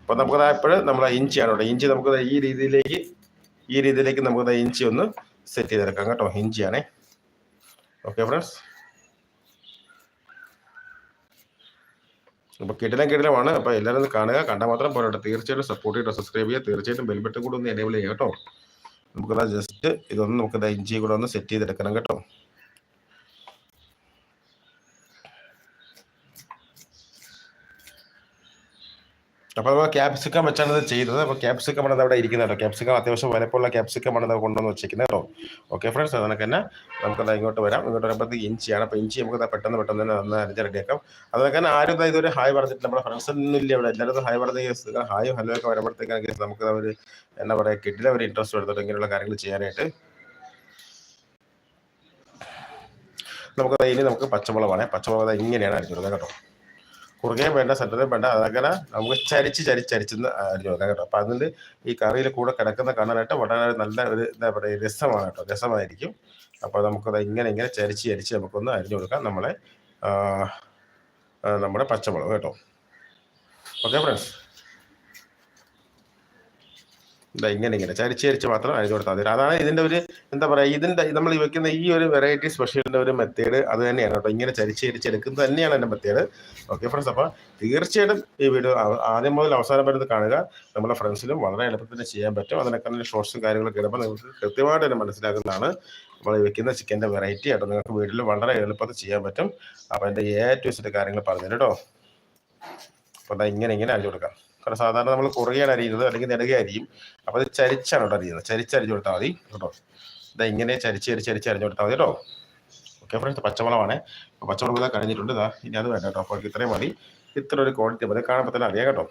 അപ്പോൾ നമുക്കത് എപ്പോഴും ഇഞ്ചി ഇഞ്ചിയാണ് കേട്ടോ. ഇഞ്ചി നമുക്കത് ഈ രീതിയിലേക്ക് ഈ രീതിയിലേക്ക് നമുക്കത് ഇഞ്ചി ഒന്ന് സെറ്റ് ചെയ്തെടുക്കാം കേട്ടോ. ഇഞ്ചിയാണേ ഓക്കെ ഫ്രണ്ട്സ് അപ്പോൾ കിടിലം കിടിലമാണ്. അപ്പോൾ എല്ലാവരും കാണുക. കണ്ടാൽ മാത്രം പോരാട്ടെ തീർച്ചയായിട്ടും സപ്പോർട്ട് ചെയ്യുക സബ്സ്ക്രൈബ് ചെയ്യുക. തീർച്ചയായിട്ടും ബെൽബട്ടൺ കൂടെ ഒന്ന് എനേബിൾ ചെയ്യുക കേട്ടോ. നമുക്കത് ജസ്റ്റ് ഇതൊന്ന് നമുക്കത് ഇഞ്ചി കൂടെ ഒന്ന് സെറ്റ് ചെയ്തെടുക്കണം കേട്ടോ. അപ്പോൾ നമ്മൾ ക്യാപ്സിക്കം വെച്ചാണ് ഇത് ചെയ്തത് അപ്പോൾ ക്യാപ്സിക്കം ആണ് അവിടെ ഇരിക്കുന്നത് കേട്ടോ. ക്യാപ്സിക്കം അത്യാവശ്യം വലപ്പുള്ള ക്യാപ്സിക്കം ആണ് കൊണ്ടുവന്ന് വെച്ചിരിക്കുന്നത് കേട്ടോ. ഓക്കെ ഫ്രണ്ട്സ് അതിനൊക്കെ തന്നെ നമുക്കത് ഇങ്ങോട്ട് വരാം. ഇങ്ങോട്ട് വരുമ്പോഴത്തേക്ക് ഇഞ്ചിയാണ്. അപ്പോൾ ഇഞ്ചി നമുക്ക് പെട്ടെന്ന് പെട്ടെന്ന് തന്നെ നന്നായി അരിഞ്ഞ് റെഡിയാക്കാം അതൊക്കെ തന്നെ ആരും ഇതാ ഇതുവരെ ഹായ് പറഞ്ഞിട്ടില്ല. നമ്മുടെ ഫ്രണ്ട്സ് ഒന്നും ഇല്ല ഇവിടെ. എല്ലാവരും ഹായ് പറഞ്ഞ ഹായ് ഹലോ ഒക്കെ വരുമ്പോഴത്തേക്കാണെങ്കിൽ നമുക്ക് അവർ എന്താ പറയുക കിട്ടില്ല. അവർ ഇൻട്രസ്റ്റ് എടുത്തിട്ട് ഇങ്ങനെയുള്ള കാര്യങ്ങൾ ചെയ്യാനായിട്ട്. നമുക്ക് ഇനി നമുക്ക് പച്ചമുളകാണ്. പച്ചമുളക് ഇങ്ങനെയാണ് അരിഞ്ഞു കൊടുക്കുക കേട്ടോ. കുറുകയും വേണ്ട സെന്ററും വേണ്ട അതങ്ങനെ നമുക്ക് ചരിച്ച് ചരിച്ചരിച്ചെന്ന് അരിഞ്ഞു നോക്കാം കേട്ടോ. അപ്പം അതിൽ ഈ കറിയിൽ കൂടെ കിടക്കുന്ന കാണാനായിട്ട് വളരെ നല്ല ഒരു എന്താ പറയുക രസമാണ് കേട്ടോ. രസമായിരിക്കും. അപ്പോൾ നമുക്കത് ഇങ്ങനെ ഇങ്ങനെ ചരിച്ച് ചരിച്ച് നമുക്കൊന്ന് അരിഞ്ഞു കൊടുക്കാം. നമ്മളെ നമ്മുടെ പച്ചമുളക് കേട്ടോ. Okay friends? ഇതാ ഇങ്ങനെ ഇങ്ങനെ. ചരിച്ച് ചരിച്ച് മാത്രം അരിഞ്ഞു കൊടുത്താൽ മതി. അതാണ് ഇതിന്റെ ഒരു എന്താ പറയാ ഇതിന്റെ നമ്മൾ വെക്കുന്ന ഈ ഒരു വെറൈറ്റി സ്പെഷ്യലിന്റെ ഒരു മെത്തേഡ് അത് തന്നെയാണ് കേട്ടോ. ഇങ്ങനെ ചരിച്ച് എടുക്കുന്നത് തന്നെയാണ് എന്റെ മെത്തേഡ് ഓക്കെ ഫ്രണ്ട്സ് അപ്പോൾ തീർച്ചയായിട്ടും ഈ വീഡിയോ ആദ്യം മുതൽ അവസാനം വരുന്നത് കാണുക. നമ്മുടെ ഫ്രണ്ട്സിലും വളരെ എളുപ്പത്തിൽ ചെയ്യാൻ പറ്റും. അതിനൊക്കെ തന്നെ ഷോർട്സും കാര്യങ്ങളൊക്കെ ഇടുമ്പോൾ നിങ്ങൾക്ക് കൃത്യമായിട്ട് തന്നെ മനസ്സിലാക്കുന്നതാണ്. നമ്മൾ വെക്കുന്ന ചിക്കന്റെ വെറൈറ്റി ആയിട്ട് നിങ്ങൾക്ക് വീട്ടിൽ വളരെ എളുപ്പത്തിൽ ചെയ്യാൻ പറ്റും. അപ്പോൾ എന്റെ ഏറ്റവും ഇഷ്ടത്തെ കാര്യങ്ങൾ പറഞ്ഞു കേട്ടോ. അപ്പോൾ ഇങ്ങനെ ഇങ്ങനെ അഴിച്ചു കൊടുക്കാം. കാരണം സാധാരണ നമ്മൾ കുറുകയാണ് അരിയുന്നത് അല്ലെങ്കിൽ നെടുകെ അരിയും. അപ്പോൾ അത് ചരിച്ചാണ് കേട്ടോ അരിയുന്നത്. ചരിച്ചരിഞ്ഞു കൊടുത്താൽ മതി കേട്ടോ. ഇതാ ഇങ്ങനെ ചരിച്ച് ചരിച്ച് ചരിച്ച് അരിഞ്ഞു കൊടുത്താൽ മതി കേട്ടോ. ഓക്കെ ഫ്രണ്ട്സ് പച്ചമുളകാണ്. പച്ചമുളക് ഇതാ കഴിഞ്ഞിട്ടുണ്ട്. ഇതാ ഇനി അത് വേണ്ട കേട്ടോ. അപ്പോൾ ഇത്രയും മതി. ഇത്ര ഒരു ക്വാണ്ടിറ്റി മതി. കാണുമ്പോൾ തന്നെ അറിയാം കേട്ടോ.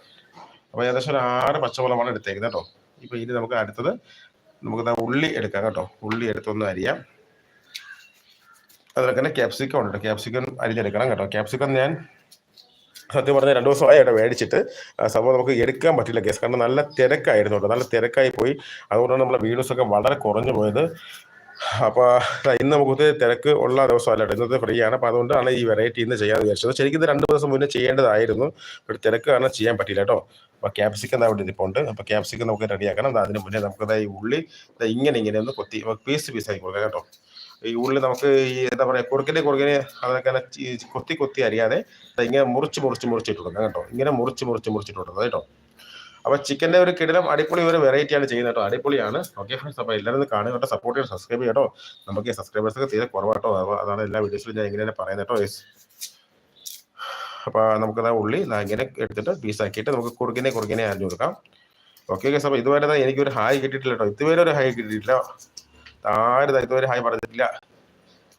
അപ്പോൾ ഏകദേശം ഒരു ആറ് പച്ചമുളകാണ് എടുത്തേക്കുന്നത് കേട്ടോ. ഇപ്പോൾ ഇനി നമുക്ക് അടുത്തത് നമുക്ക് ഉള്ളി എടുക്കാം കേട്ടോ. ഉള്ളി എടുത്തൊന്ന് അരിയാം. അതിലൊക്കെ തന്നെ ക്യാപ്സിക്കം ഉണ്ട് ക്യാപ്സിക്കം അരിഞ്ഞെടുക്കണം കേട്ടോ. ക്യാപ്സിക്കം ഞാൻ സത്യം പറഞ്ഞാൽ രണ്ട് ദിവസമായി അവിടെ മേടിച്ചിട്ട്. സംഭവം നമുക്ക് എടുക്കാൻ പറ്റില്ല കേസ്. കാരണം നല്ല തിരക്കായിരുന്നു കേട്ടോ. നല്ല തിരക്കായി പോയി. അതുകൊണ്ടാണ് നമ്മളെ വീഡിയോസൊക്കെ വളരെ കുറഞ്ഞു പോയത്. അപ്പോൾ ഇന്ന് നമുക്ക് തിരക്ക് ഉള്ള ദിവസമല്ല ഇന്നത്തെ ഫ്രീ ആണ്. അപ്പോൾ അതുകൊണ്ടാണ് ഈ വെറൈറ്റി ഇന്ന് ചെയ്യാമെന്ന് വിചാരിച്ചത്. ശരിക്കും ഇത് രണ്ട് ദിവസം മുന്നേ ചെയ്യേണ്ടതായിരുന്നു. ഒരു തിരക്ക് കാരണം ചെയ്യാൻ പറ്റില്ല കേട്ടോ. അപ്പോൾ ക്യാപ്സിക്കം അവിടെ ഇരിപ്പുണ്ട്. അപ്പോൾ ക്യാപ്സിക്കം നമുക്ക് റെഡിയാക്കണം അതിന് മുന്നേ നമുക്ക് ഈ ഉള്ളി ഇങ്ങനെ ഇങ്ങനെ ഒന്ന് കൊത്തി പീസ് പീസായി കൊടുക്കാം കേട്ടോ. ഈ ഉള്ളിൽ നമുക്ക് ഈ എന്താ പറയുക കുറുക്കിനെ കുറുക്കിനെ അതൊക്കെ കൊത്തി കൊത്തി അറിയാതെ ഇങ്ങനെ മുറിച്ച് മുറിച്ച് മുറിച്ചിട്ട് കൊടുക്കാം കേട്ടോ. ഇങ്ങനെ മുറിച്ച് മുറിച്ച് മുറിച്ചിട്ട് കൊടുക്കുന്നത് കേട്ടോ അപ്പോൾ ചിക്കന്റെ ഒരു കിടിലം അടിപൊളി ഒരു വെറൈറ്റിയാണ് ചെയ്യുന്നത് കേട്ടോ. അടിപൊളിയാണ്. ഓക്കെ ഫ്രണ്ട്സ് അപ്പോൾ എല്ലാവരും കാണുക കേട്ടോ. സപ്പോർട്ട് ചെയ്യാൻ സബ്സ്ക്രൈബ് ചെയ്യട്ടോ നമുക്ക് സബ്സ്ക്രൈബേഴ്സ് ഒക്കെ തീരെ കുറവാട്ടോ. അതാണ് എല്ലാ വീഡിയോസിലും ഞാൻ ഇങ്ങനെ പറയുന്നത് കേട്ടോ അപ്പോൾ നമുക്കത് ഉള്ളി ഇങ്ങനെ എടുത്തിട്ട് പീസാക്കിയിട്ട് നമുക്ക് കുറുകിനെ കുറുകിനെ അരിഞ്ഞു കൊടുക്കാം. ഓക്കെ ഗസ് അപ്പോൾ ഇതുവരെ എനിക്കൊരു ഹായ് കിട്ടിയിട്ടില്ല കേട്ടോ. ഇതുവരെ ഒരു ഹായ് കിട്ടിയിട്ടില്ല. ആരും ഇതുവരെ ഹായ് പറഞ്ഞിട്ടില്ല.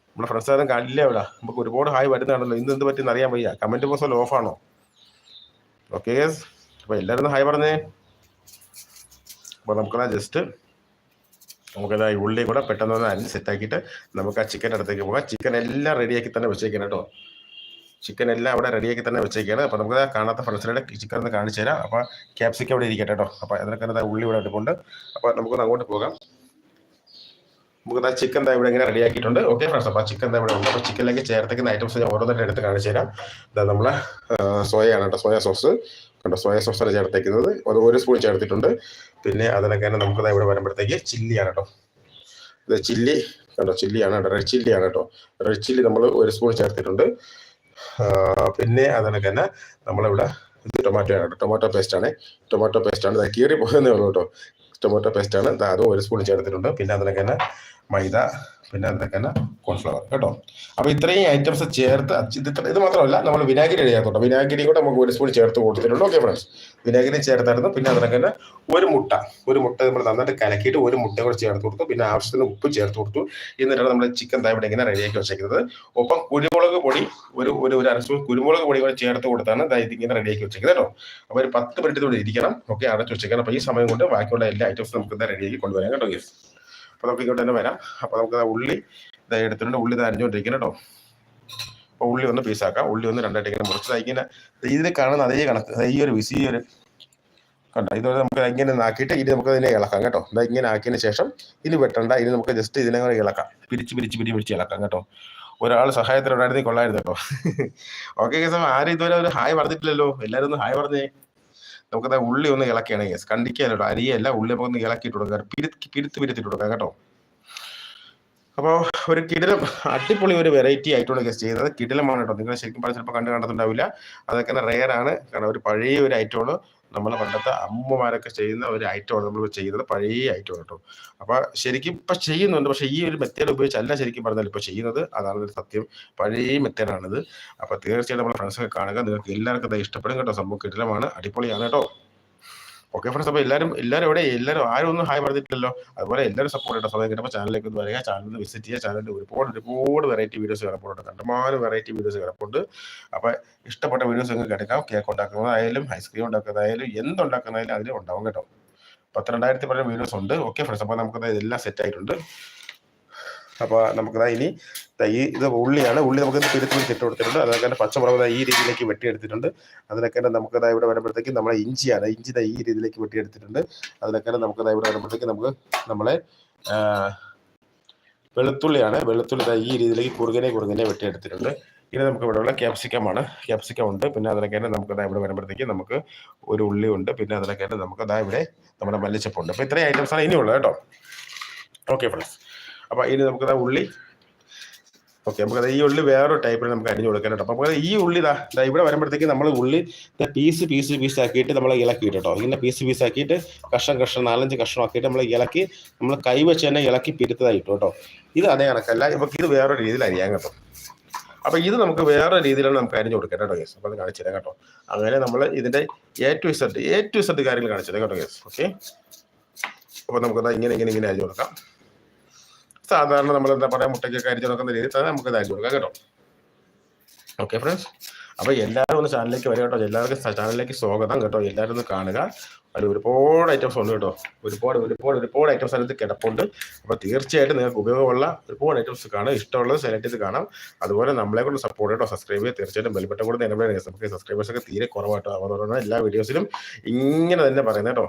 നമ്മുടെ ഫ്രണ്ട്സ് ആരും കാണില്ല ഇവിടെ. നമുക്ക് ഒരുപാട് ഹായ് വരുന്നതാണല്ലോ ഇന്ന് എന്ത് പറ്റിയെന്ന് അറിയാൻ വയ്യ. കമന്റ് ബോക്സ് വല്ല ഓഫാണോ ഓക്കെ അപ്പോൾ എല്ലാവരും ഹായ് പറഞ്ഞേ. അപ്പോൾ നമുക്കതാ ജസ്റ്റ് നമുക്കതാ ഉള്ളി കൂടെ പെട്ടെന്ന് ഒന്ന് അരിഞ്ഞ് സെറ്റാക്കിയിട്ട് നമുക്ക് ആ ചിക്കൻ അടുത്തേക്ക് പോകാം. ചിക്കൻ എല്ലാം റെഡിയാക്കി തന്നെ വെച്ചേക്കണം കേട്ടോ. ചിക്കൻ എല്ലാം അവിടെ റെഡിയാക്കി തന്നെ വെച്ചേക്കാണ്. അപ്പോൾ നമുക്ക് കാണാത്ത ഫ്രണ്ട്സിലൂടെ ചിക്കൻ ഒന്ന് കാണിച്ചു തരാം അപ്പോൾ ക്യാപ്സിക്കം അവിടെ ഇരിക്കട്ടെ കേട്ടോ. അപ്പോൾ അതിനൊക്കെ ഉള്ളി ഇവിടെ ഇട്ടുണ്ട് അപ്പോൾ നമുക്കൊന്ന് അങ്ങോട്ട് പോകാം. നമുക്ക് ചിക്കൻ ദാ ഇവിടെ ഇങ്ങനെ റെഡി ആക്കിയിട്ടുണ്ട്. ഓക്കെ ഫ്രണ്ട്സ് അപ്പോൾ ചിക്കൻ ദാ ഇവിടെ ഉണ്ട്. അപ്പോൾ ചിക്കനിലേക്ക് ചേർത്തേക്കുന്ന ഐറ്റംസ് ഞാൻ ഓരോന്നായിട്ട് എടുത്ത് കാണിച്ചു തരാം. ഇതാ നമ്മളെ സോയയാണ് കേട്ടോ സോയ സോസ്. കണ്ടോ സോയ സോസാണ് ചേർത്തേക്കുന്നത്. അത് ഒരു സ്പൂൺ ചേർത്തിട്ടുണ്ട്. പിന്നെ അതിനൊക്കെ തന്നെ നമുക്ക് ഇവിടെ വരുമ്പോഴത്തേക്ക് ചില്ലിയാണ് കേട്ടോ. ഇത് ചില്ലി കണ്ടോ ചില്ലിയാണ് കേട്ടോ റെഡ് ചില്ലിയാണ് കേട്ടോ. റെഡ് ചില്ലി നമ്മൾ ഒരു സ്പൂൺ ചേർത്തിട്ടുണ്ട്. പിന്നെ അതിനൊക്കെ തന്നെ നമ്മളിവിടെ ഇത് ടൊമാറ്റോ ആണ് ടൊമാറ്റോ പേസ്റ്റ് ആണ്. ടൊമാറ്റോ പേസ്റ്റ് ആണ്. കീറി പോകുന്നേ ഉള്ളൂ കേട്ടോ. ടൊമാറ്റോ പേസ്റ്റാണ് അതും ഒരു സ്പൂൺ ചേർത്തിട്ടുണ്ട് പിന്നെ അതിലേക്ക് തന്നെ മൈദ പിന്നെ തന്നെ കോൺഫ്ലവർ കേട്ടോ? അപ്പോൾ ഇത്രയും ഐറ്റംസ് ചേർത്ത് ഇത് മാത്രമല്ല നമ്മൾ വിനാഗിരി ചേർത്തോട്ടോ വിനാഗിരി കൂടെ നമുക്ക് ഒരു സ്പൂൺ ചേർത്ത് കൊടുത്തിട്ടുണ്ട്. ഓക്കെ ഫ്രണ്ട്സ് വിനാഗിരി ചേർത്തായിരുന്നു. പിന്നെ അതിനൊക്കെ ഒരു മുട്ട. ഒരു മുട്ട നമ്മൾ നന്നായിട്ട് കലക്കിയിട്ട് ഒരു മുട്ട കൂടെ ചേർത്ത് കൊടുത്തു. പിന്നെ ആവശ്യത്തിന് ഉപ്പ് ചേർത്ത് കൊടുത്തു. എന്നിട്ടാണ് നമ്മൾ ചിക്കൻ താവിടെ ഇങ്ങനെ റെഡിയാക്കി വെച്ചേക്കുന്നത്. ഒപ്പം കുരുമുളക് പൊടി ഒരു ഒരു ഒരു അര സ്പൂൺ കുരുമുളക് പൊടി കൂടെ ചേർത്ത് കൊടുത്താണ് ഇതിങ്ങനെ റെഡിയാക്കി വെച്ചേക്കുന്നത്. കേട്ടോ? അപ്പോൾ ഒരു പത്ത് മിനിറ്റ് കൂടി ഇരിക്കണം. ഓക്കെ അടച്ച് വെച്ചേക്കണം. അപ്പോൾ ഈ സമയം കൊണ്ട് ബാക്കിയുള്ള എല്ലാ ഐറ്റംസും നമുക്ക് റെഡിയാക്കി കൊണ്ടുവരാം. കേട്ടോ യെസ് അപ്പോൾ നമുക്ക് ഇങ്ങോട്ട് തന്നെ വരാം. അപ്പോൾ നമുക്ക് ഉള്ളി ഇതാ എടുത്തിട്ടുണ്ട്. ഉള്ളി ഇത് അരിഞ്ഞുകൊണ്ടിരിക്കണം കേട്ടോ. അപ്പോൾ ഉള്ളി ഒന്ന് പീസാക്കാം ഉള്ളി ഒന്ന് രണ്ടായിട്ട് ഇങ്ങനെ മുറിച്ച് ഇങ്ങനെ ഇതിൽ കാണുന്ന അതേ കണക്ക്. ഈ ഒരു വിസി ഒരു കണ്ടോ? ഇതുപോലെ നമുക്ക് ഇങ്ങനെ ആക്കിയിട്ട് ഇനി നമുക്ക് ഇതിനെ ഇളക്കാം കേട്ടോ. ഇതാ ഇങ്ങനെ ആക്കിയതിന് ശേഷം ഇനി വെട്ടണ്ട. ഇനി നമുക്ക് ജസ്റ്റ് ഇതിനെ കൂടെ ഇളക്കാം. പിരിച്ച് പിരിച്ച് പിരി പിരിച്ച് ഇളക്കാം കേട്ടോ. ഒരാൾ സഹായത്തിനുണ്ടായിരുന്നെങ്കിൽ കൊള്ളായിരുന്നു കേട്ടോ. ഓക്കെ ആരും ഇതുവരെ ഒരു ഹായ് പറഞ്ഞിട്ടില്ലല്ലോ. എല്ലാവരും ഒന്ന് ഹായ് പറഞ്ഞേ. നമുക്കത് ഉള്ളി ഒന്ന് ഇളക്കിയാണ് കേസ് കണ്ടിക്കാനോ അരിയല്ല ഉള്ളി നമുക്കൊന്ന് ഇളക്കിയിട്ട് കൊടുക്കാം. പിരുത്തി പിരുത്തി പിരുത്തിട്ട് കൊടുക്കാം കേട്ടോ. അപ്പോൾ ഒരു കിടിലം അടിപൊളി ഒരു വെറൈറ്റി ആയിട്ടാണ് ഗസ്റ്റ് ചെയ്തത്. കിടിലമാണ് കേട്ടോ. നിങ്ങൾ ശരിക്കും പറഞ്ഞാൽ ചിലപ്പോൾ കണ്ടു കണ്ടിട്ടുണ്ടാവില്ല അതൊക്കെ റെയർ ആണ്. കാരണം ഒരു പഴയ ഒരു ഐറ്റമാണ് നമ്മളെ പണ്ടത്തെ അമ്മമാരൊക്കെ ചെയ്യുന്ന ഒരു ഐറ്റമാണ് നമ്മൾ ചെയ്യുന്നത്. പഴയ ഐറ്റമാണ് കേട്ടോ. അപ്പോൾ ശരിക്കും ഇപ്പം ചെയ്യുന്നുണ്ട്. പക്ഷെ ഈ ഒരു മെത്തേഡ് ഉപയോഗിച്ചല്ല ശരിക്കും പറഞ്ഞാൽ ഇപ്പോൾ ചെയ്യുന്നത്. അതാണ് സത്യം. പഴയ മെത്തേഡാണിത് അപ്പോൾ തീർച്ചയായിട്ടും നമ്മുടെ ഫ്രണ്ട്സൊക്കെ കാണുക. നിങ്ങൾക്ക് എല്ലാവർക്കും ഇഷ്ടപ്പെടും കേട്ടോ. സംഭവം കിട്ടലമാണ് അടിപൊളിയാണ് കേട്ടോ. ഓക്കെ ഫ്രണ്ട്സ് അപ്പോൾ എല്ലാവരും എല്ലാവരും എവിടെ? എല്ലാവരും ആരും ഒന്നും ഹായ് പറഞ്ഞിട്ടില്ലല്ലോ. അതുപോലെ എല്ലാവരും സപ്പോർട്ട് ചെയ്യണം സമയം കിട്ടുമ്പോൾ ചാനലിലേക്ക് ഒന്ന് വരിക. ചാനൽ വിസിറ്റ് ചെയ്യുക. ചാനലിൽ ഒരുപാട് ഒരുപാട് വെറൈറ്റി വീഡിയോസ് കിടപ്പുണ്ട് കണ്ടമാനം വെറൈറ്റി വീഡിയോസ് കിടപ്പുണ്ട് അപ്പോൾ ഇഷ്ടപ്പെട്ട വീഡിയോസ് നിങ്ങൾക്ക് എടുക്കാം. കേക്ക് ഉണ്ടാക്കുന്നതായാലും ഐസ്ക്രീം ഉണ്ടാക്കുന്നതായാലും എന്തുണ്ടാക്കുന്നതായാലും അതിൽ ഉണ്ടാവും കേട്ടോ. പന്ത്രണ്ടായിരത്തി പറഞ്ഞ വീഡിയോസ് ഉണ്ട്. ഓക്കെ ഫ്രണ്ട്സ് അപ്പോൾ നമുക്കത് ഇതെല്ലാം സെറ്റ് ആയിട്ടുണ്ട്. അപ്പോൾ നമുക്കതായി ഇനി ഈ ഇത് ഉള്ളിയാണ്. ഉള്ളി നമുക്ക് പിരുത്തി പിടിച്ചിട്ട് കൊടുത്തിട്ടുണ്ട്. തന്നെ പച്ചമുളക് ഈ രീതിയിലേക്ക് വെട്ടിയെടുത്തിട്ടുണ്ട്. അതിനൊക്കെ നമുക്ക് ഇവിടെ വരുമ്പോഴത്തേക്ക് നമ്മളെ ഇഞ്ചിയാണ്. ഇഞ്ചി ഈ രീതിയിലേക്ക് വെട്ടിയെടുത്തിട്ടുണ്ട്. അതിനൊക്കെ നമുക്ക് ഇവിടെ വരുമ്പോഴത്തേക്ക് നമുക്ക് നമ്മളെ വെളുത്തുള്ളിയാണ്. വെളുത്തുള്ളി ഈ രീതിയിലേക്ക് കുറുകനെ കുറുകനെ വെട്ടിയെടുത്തിട്ടുണ്ട്. ഇനി നമുക്ക് ഇവിടെ ഉള്ള ക്യാപ്സിക്കം ഉണ്ട്. പിന്നെ അതിനൊക്കെ നമുക്ക് ഇവിടെ വരുമ്പോഴത്തേക്ക് നമുക്ക് ഒരു ഉള്ളി ഉണ്ട്. പിന്നെ അതിനൊക്കെ നമുക്ക് ദാ ഇവിടെ നമ്മുടെ മല്ലിച്ചപ്പുണ്ട് അപ്പോൾ ഇത്രയും ഐറ്റംസ് ആണ് ഇനിയുള്ളത് കേട്ടോ. ഓക്കെ ഫ്രണ്ട്സ് അപ്പോൾ ഇനി നമുക്ക് ദാ ഉള്ളി ഓക്കെ നമുക്ക് ഈ ഉള്ളി വേറൊരു ടൈപ്പിൽ നമുക്ക് അരിഞ്ഞു കൊടുക്കാനുണ്ട് അപ്പോൾ നമുക്ക് ഈ ഉള്ളി ദാ ഇവിടെ വരുമ്പോഴത്തേക്ക് നമ്മൾ ഉള്ളി പീസ് പീസ് പീസ് ആക്കിയിട്ട് നമ്മൾ ഇളക്കിയിട്ട് കേട്ടോ ഇങ്ങനെ പീസ് പീസ് ആക്കിയിട്ട് കഷ്ണം കഷ്ണം നാലഞ്ച് കഷ്ണം ആക്കിയിട്ട് നമ്മൾ ഇളക്കി നമ്മൾ കൈ വെച്ച് തന്നെ ഇളക്കി പിരുത്തതായിട്ട് കേട്ടോ. ഇത് അതേ കണക്കല്ല നമുക്ക് ഇത് വേറൊരു രീതിയിൽ അരിയാൻ കേട്ടോ. അപ്പോൾ ഇത് നമുക്ക് വേറെ രീതിയിലാണ് നമുക്ക് അരിഞ്ഞു കൊടുക്കാം കേട്ടോ കേസ് അപ്പോൾ അത് കാണിച്ചു തരാം കേട്ടോ. അങ്ങനെ നമ്മൾ ഇതിന്റെ A to Z A to Z കാര്യങ്ങൾ കാണിച്ചു തരാം കേട്ടോ കേസ് ഓക്കെ അപ്പോൾ നമുക്കത് ഇങ്ങനെ ഇങ്ങനെ ഇങ്ങനെ അരിഞ്ഞു കൊടുക്കാം. സാധാരണ നമ്മൾ എന്താ പറയാ മുട്ടയ്ക്കൊക്കെ അരിച്ചു നോക്കുന്ന രീതിയിൽ തന്നെ നമുക്ക് ഇത് അരിച്ചു കൊടുക്കാം കേട്ടോ. ഓക്കെ ഫ്രണ്ട്സ് അപ്പോൾ എല്ലാവരും ഒന്ന് ചാനലിലേക്ക് വരിക കേട്ടോ. എല്ലാവർക്കും ചാനലിലേക്ക് സ്വാഗതം കേട്ടോ. എല്ലാവരും ഒന്ന് കാണുക. അതിൽ ഒരുപാട് ഐറ്റംസ് ഉണ്ട് കേട്ടോ. ഒരുപാട് ഒരുപാട് ഒരുപാട് ഐറ്റംസ് അതിനകത്ത് കിടപ്പുണ്ട്. അപ്പോൾ തീർച്ചയായിട്ടും നിങ്ങൾക്ക് ഉപയോഗമുള്ള ഒരുപാട് ഐറ്റംസ് കാണാം ഇഷ്ടമുള്ളത് സെലക്ട് ചെയ്ത് കാണാം. അതുപോലെ നമ്മളെ കൊണ്ട് സപ്പോർട്ട് കേട്ടോ. സബ്സ്ക്രൈബ് ചെയ്യുക തീർച്ചയായിട്ടും ബെൽബട്ടം കൂടെ നിലവിലെ നമുക്ക് സബ്സ്ക്രൈബേഴ്സ് ഒക്കെ തീരെ കുറവായിട്ടോ അതുകൊണ്ടാണ് എല്ലാ വീഡിയോസിലും ഇങ്ങനെ തന്നെ പറയുന്നത് കേട്ടോ.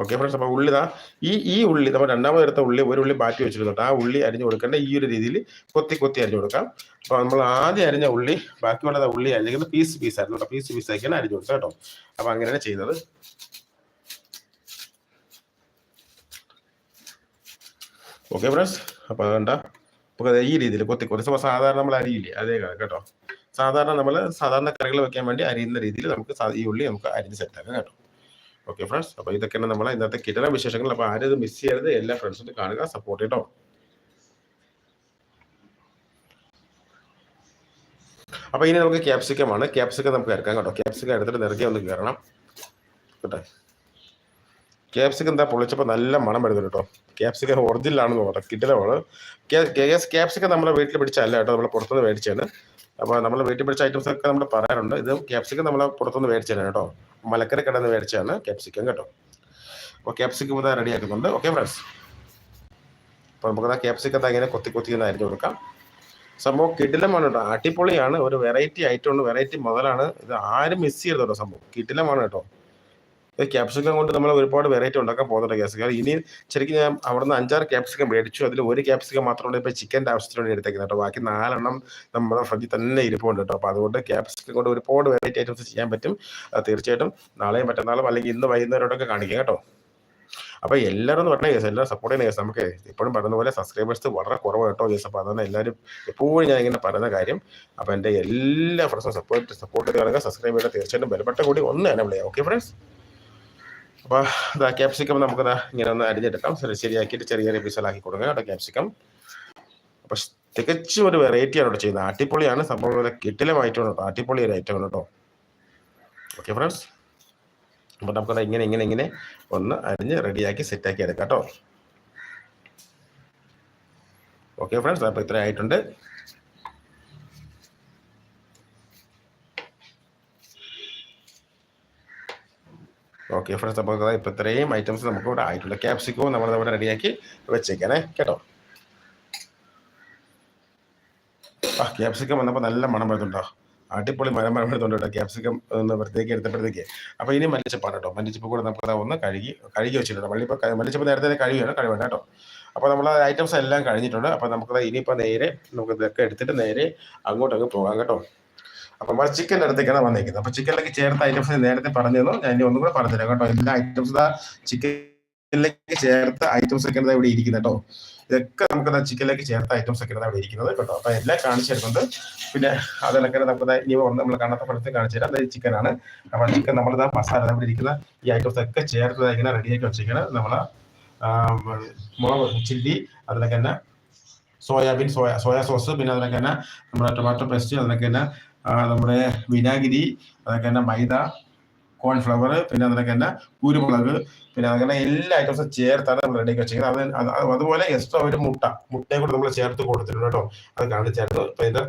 ഓക്കെ ഫ്രണ്ട്സ് അപ്പോൾ ഉള്ളി ഇതാ ഈ ഈ ഉള്ളി നമ്മൾ രണ്ടാമത് എടുത്ത ഉള്ളി ഒരു ഉള്ളി മാറ്റി വെച്ചിരുന്നുണ്ട് ആ ഉള്ളി അരിഞ്ഞു കൊടുക്കേണ്ട ഈ ഒരു രീതിയിൽ കൊത്തി കൊത്തി അരിഞ്ഞു കൊടുക്കാം. അപ്പോൾ നമ്മൾ ആദ്യം അരിഞ്ഞ ഉള്ളി ബാക്കിയുള്ള ഉള്ളി അരിഞ്ഞിരിക്കുന്നത് പീസ് പീസ് ആയിരുന്നു കേട്ടോ. പീസ് പീസ് ആക്കിയാണ് അരിഞ്ഞു കൊടുക്കുക കേട്ടോ. അപ്പോൾ അങ്ങനെയാണ് ചെയ്യുന്നത്. ഓക്കെ ഫ്രണ്ട്സ് അപ്പോൾ അതുകൊണ്ടാ അപ്പോൾ ഈ രീതിയിൽ കൊത്തി കൊത്തി. സാധാരണ നമ്മൾ അരിയില്ലേ അതേ കേട്ടോ. സാധാരണ നമ്മൾ സാധാരണ കറികൾ വെക്കാൻ വേണ്ടി അരിയുന്ന രീതിയിൽ നമുക്ക് ഈ ഉള്ളി നമുക്ക് അരിഞ്ഞ് സെറ്റാക്കാം കേട്ടോ. ഓക്കെ ഫ്രണ്ട്സ് അപ്പോൾ ഇതൊക്കെയാണ് നമ്മളെ ഇന്നത്തെ കിടന വിശേഷങ്ങൾ. അപ്പോൾ ആരും മിസ് ചെയ്യരുത് എല്ലാ ഫ്രണ്ട്സിനും കാണുക സപ്പോർട്ട് ചെയ്യട്ടോ. അപ്പോൾ ഇനി നമുക്ക് ക്യാപ്സിക്കം ആണ്. ക്യാപ്സിക്കം നമുക്ക് ഇറക്കാം കേട്ടോ. ക്യാപ്സിക്കം എടുത്തിട്ട് നിറക്കി ഒന്ന് കയറണം കേട്ടോ. ക്യാപ്സിക്കം എന്താ പൊളിച്ചപ്പോൾ നല്ല മണം വരുന്നുണ്ട് കേട്ടോ. ക്യാപ്സിക്കം ഒറിജിനലാണെന്ന് തോന്നുന്നു. കിട്ടിലാണ് ക്യാപ്സിക്കം നമ്മളെ വീട്ടിൽ പിടിച്ചല്ല കേട്ടോ. നമ്മൾ പുറത്തുനിന്ന് മേടിച്ചാണ് അപ്പോൾ നമ്മൾ വീട്ടിൽ പിടിച്ച ഐറ്റംസ് ഒക്കെ നമ്മൾ പറയാറുണ്ട്. ഇത് ക്യാപ്സിക്കം നമ്മൾ പുറത്തുനിന്ന് മേടിച്ചാണ് കേട്ടോ. മലക്കര കടയിൽ നിന്ന് മേടിച്ചാണ് ക്യാപ്സിക്കം കേട്ടോ. അപ്പോൾ ക്യാപ്സിക്കം ഇതാ റെഡി ആക്കുന്നുണ്ട്. ഓക്കെ ഫ്രണ്ട്സ് അപ്പോൾ നമുക്ക് ആ ക്യാപ്സിക്കം ഇങ്ങനെ കൊത്തി കൊത്തി ഒന്ന് അരിഞ്ഞു കൊടുക്കാം. സംഭവം കിടിലമാണ് കേട്ടോ. അടിപൊളിയാണ്. ഒരു വെറൈറ്റി ഐറ്റം ഉണ്ട് വെറൈറ്റി മുതലാണ്. ഇത് ആരും മിസ് ചെയ്യരുത് കേട്ടോ സംഭവം. കിടിലമാണ് കേട്ടോ. ക്യാപ്സിക്കം കൊണ്ട് നമ്മൾ ഒരുപാട് വെറൈറ്റി ഉണ്ടാക്കാൻ പോകുന്നുണ്ട് ക്യാപ്സിക്കം ഇനി ശരിക്കും ഞാൻ അവിടുന്ന് അഞ്ചാറ് ക്യാപ്സിക്കം മേടിച്ചു. അതിൽ ഒരു ക്യാപ്സിക്കം മാത്രമാണ് ഇപ്പോൾ ചിക്കന്റെ ആവശ്യത്തിന് വേണ്ടി എടുത്തേക്കുന്നത് കേട്ടോ. ബാക്കി നാലെണ്ണം നമ്മുടെ ഫ്രിഡ്ജിൽ തന്നെ ഇരിപ്പുണ്ട് കേട്ടോ. അപ്പോൾ അതുകൊണ്ട് ക്യാപ്സിക്കം കൊണ്ട് ഒരുപാട് വെറൈറ്റി ഐറ്റംസ് ചെയ്യാൻ പറ്റും. തീർച്ചയായിട്ടും നാളെയും മറ്റന്നാളും അല്ലെങ്കിൽ ഇന്ന് വൈകുന്നേരമൊക്കെ കാണിക്കാം കേട്ടോ. അപ്പോൾ എല്ലാവരും എന്ന് പറഞ്ഞാൽ കേസ് എല്ലാവരും സപ്പോർട്ട് ചെയ്യുന്ന കേസ് നമുക്ക് ഇപ്പോഴും പറയുന്ന പോലെ സബ്സ്ക്രൈബേഴ്സ് വളരെ കുറവ് കേട്ടോ കേസ് അപ്പോൾ അതാണ് എല്ലാവരും എപ്പോഴും ഞാൻ ഇങ്ങനെ പറയുന്ന കാര്യം. അപ്പോൾ എന്റെ എല്ലാ ഫ്രണ്ട്സും സപ്പോർട്ട് സപ്പോർട്ട് ചെയ്യുകയാണെങ്കിൽ സബ്സ്ക്രൈബ് ചെയ്താൽ തീർച്ചയായിട്ടും ബലപ്പെട്ട കൂടി ഒന്ന് തന്നെ വിളിയാം ഓക്കെ ഫ്രണ്ട്സ് അപ്പോൾ ഇതാ ക്യാപ്സിക്കം നമുക്ക് ഇങ്ങനെ ഒന്ന് അരിഞ്ഞെടുക്കാം. ശരി- ശരിയാക്കിയിട്ട് ചെറിയ ചെറിയ പീസിലാക്കി കൊടുക്കുക കേട്ടോ ക്യാപ്സിക്കം അപ്പോൾ തികച്ചും ഒരു വെറൈറ്റിയാണ് ഇവിടെ ചെയ്യുന്നത്. ആട്ടിപ്പൊളിയാണ് സംഭവം പോലെ കിട്ടിലമായിട്ടാണ് കേട്ടോ ആട്ടിപ്പൊളി ഒരു ഐറ്റമാണ് കേട്ടോ. ഓക്കെ ഫ്രണ്ട്സ് അപ്പോൾ നമുക്കത് ഇങ്ങനെ ഇങ്ങനെ ഇങ്ങനെ ഒന്ന് അരിഞ്ഞ് റെഡിയാക്കി സെറ്റാക്കി എടുക്കാം കേട്ടോ. ഓക്കെ ഫ്രണ്ട്സ് അപ്പോൾ ഇത്ര ആയിട്ടുണ്ട്. ഓക്കെ ഫ്രണ്ട്സ് അപ്പോൾ ഇപ്പോൾ ഇത്രയും ഐറ്റംസ് നമുക്ക് ഇവിടെ ആയിട്ടുള്ള ക്യാപ്സിക്കവും നമ്മൾ ഇവിടെ റെഡിയാക്കി വെച്ചേക്കാനേ കേട്ടോ? ആ ക്യാപ്സിക്കം വന്നപ്പോൾ നല്ല മണം വരുന്നുണ്ടോ? അടിപൊളി മരം മരം വരുന്നുണ്ട് കേട്ടോ ക്യാപ്സിക്കം ഒന്ന് വൃത്തിയാക്കി എടുത്തപ്പോഴത്തേക്ക്. അപ്പോൾ ഇനി മല്ലിച്ചപ്പാണ് കേട്ടോ. മല്ലിച്ചപ്പ് കൂടെ നമുക്ക് ഒന്ന് കഴുകി കഴുകി വെച്ചിട്ടുണ്ട് മല്ലിപ്പോൾ മല്ലിച്ചപ്പ് നേരത്തെ കഴുകിയാണ് കഴിവാണ് കേട്ടോ. അപ്പോൾ നമ്മൾ ഐറ്റംസ് എല്ലാം കഴിഞ്ഞിട്ടുണ്ട്. അപ്പോൾ നമുക്ക് ഇനിയിപ്പോൾ നേരെ നമുക്ക് ഇതൊക്കെ എടുത്തിട്ട് നേരെ അങ്ങോട്ടങ്ങ് പോകാം കേട്ടോ. അപ്പോൾ നമ്മൾ ചിക്കന്റെ അടുത്തേക്കാണ് വന്നേക്കുന്നത് അപ്പൊ ചിക്കനിലേക്ക് ചേർത്ത ഐറ്റംസ് നേരത്തെ പറഞ്ഞു തന്നു ഞാൻ ഇനി ഒന്നും കൂടെ പറഞ്ഞു തരാം കേട്ടോ. എല്ലാ ഐറ്റംസ് ചിക്കനിലേക്ക് ചേർത്ത ഐറ്റംസ് ഒക്കെ ഇവിടെ ഇരിക്കുന്നത് കേട്ടോ. ഇതൊക്കെ നമുക്ക് ചിക്കനിലേക്ക് ചേർത്ത ഐറ്റംസ് ഒക്കെ അവിടെ ഇരിക്കുന്നത് കേട്ടോ. അപ്പൊ എല്ലാം കാണിച്ചു തരുന്നുണ്ട്. പിന്നെ അതിലൊക്കെ നമുക്ക് ഇനി നമ്മൾ കാണാത്ത ഫലത്തിൽ കാണിച്ചു തരാം. അതായത് ചിക്കനാണ് അപ്പൊ ചിക്കൻ നമ്മൾ മസാല ഇവിടെ ഇരിക്കുന്ന ഈ ഐറ്റംസ് ഒക്കെ ചേർത്ത് ഇങ്ങനെ റെഡിയാക്കി വെച്ചിരിക്കുന്നത് നമ്മളെ മുളക് ചില്ലി അതിലൊക്കെ തന്നെ സോയാബീൻ സോയ സോയാ സോസ് പിന്നെ അതിലൊക്കെ തന്നെ നമ്മുടെ ടൊമാറ്റോ പേസ്റ്റ് അതിലൊക്കെ തന്നെ നമ്മുടെ വിനാഗിരി അതൊക്കെ തന്നെ മൈദ കോൺഫ്ലവർ പിന്നെ അതിനൊക്കെ തന്നെ കുരുമുളക് പിന്നെ അതൊക്കെ എല്ലാ ഐറ്റംസും ചേർത്താണ് നമ്മൾ റെഡിയാക്കി അത് അത് അതുപോലെ എക്സ്ട്രാ ഒരു മുട്ട മുട്ടയും കൂടെ നമ്മൾ ചേർത്ത് കൊടുത്തിട്ടുണ്ട് കേട്ടോ. അത് കാണിച്ചായിരുന്നു. അപ്പൊ ഇതിന്റെ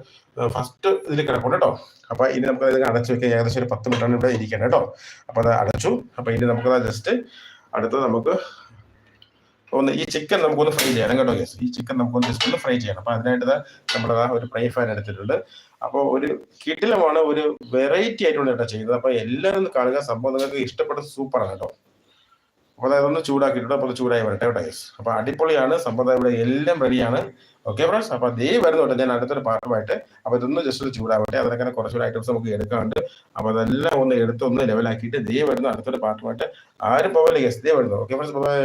ഫസ്റ്റ് ഇതിൽ കിടപ്പുണ്ട് കേട്ടോ. അപ്പൊ ഇനി നമുക്ക് ഇത് അടച്ചു വെക്കാൻ ഏകദേശം ഒരു പത്ത് മിനിറ്റാണ് ഇവിടെ ഇരിക്കണം കേട്ടോ. അപ്പൊ അത് അടച്ചു. അപ്പൊ ഇനി നമുക്ക് ജസ്റ്റ് അടുത്ത് നമുക്ക് ഒന്ന് ഈ ചിക്കൻ നമുക്കൊന്ന് ഫ്രൈ ചെയ്യണം. കേട്ടോ ഗസ് ഈ ചിക്കൻ നമുക്കൊന്ന് ജസ്റ്റ് ഒന്ന് ഫ്രൈ ചെയ്യണം. അപ്പൊ അതിനായിട്ട് നമ്മൾ ഒരു ഫ്രൈ ഫാൻ എടുത്തിട്ടുണ്ട്. അപ്പോൾ ഒരു കിടിലമാണ് ഒരു വെറൈറ്റി ആയിട്ടുള്ള കേട്ടോ ചെയ്യുന്നത്. അപ്പൊ എല്ലാവരും ഒന്ന് കാണുക. സംഭവം നിങ്ങൾക്ക് ഇഷ്ടപ്പെട്ട സൂപ്പറാണ് കേട്ടോ. അപ്പോൾ അതൊന്ന് ചൂടാക്കിയിട്ടുണ്ട്. അപ്പൊ ചൂടായി വരട്ടെ കേട്ടോ ഗസ് അപ്പൊ അടിപൊളിയാണ്. സംഭവം ഇവിടെ എല്ലാം റെഡിയാണ് ഓക്കെ ഫ്രണ്ട്സ് അപ്പൊ അതേ വരുന്നു കേട്ടോ. ഞാൻ അടുത്തൊരു പാട്ടുമായിട്ട്. അപ്പൊ ഇതൊന്ന് ജസ്റ്റ് ഒന്ന് ചൂടാവട്ടെ. അതിനൊക്കെ കുറച്ചൊരു ഐറ്റംസ് നമുക്ക് എടുക്കാണ്ട് അപ്പൊ അതെല്ലാം ഒന്ന് എടുത്ത് ഒന്ന് ലെവലാക്കിയിട്ട് ദേ വരുന്നു അടുത്തൊരു പാട്ടുമായിട്ട്. ആരും പോവല്ലേ ഗസ് ദേ വരുന്നു. Okay friends bye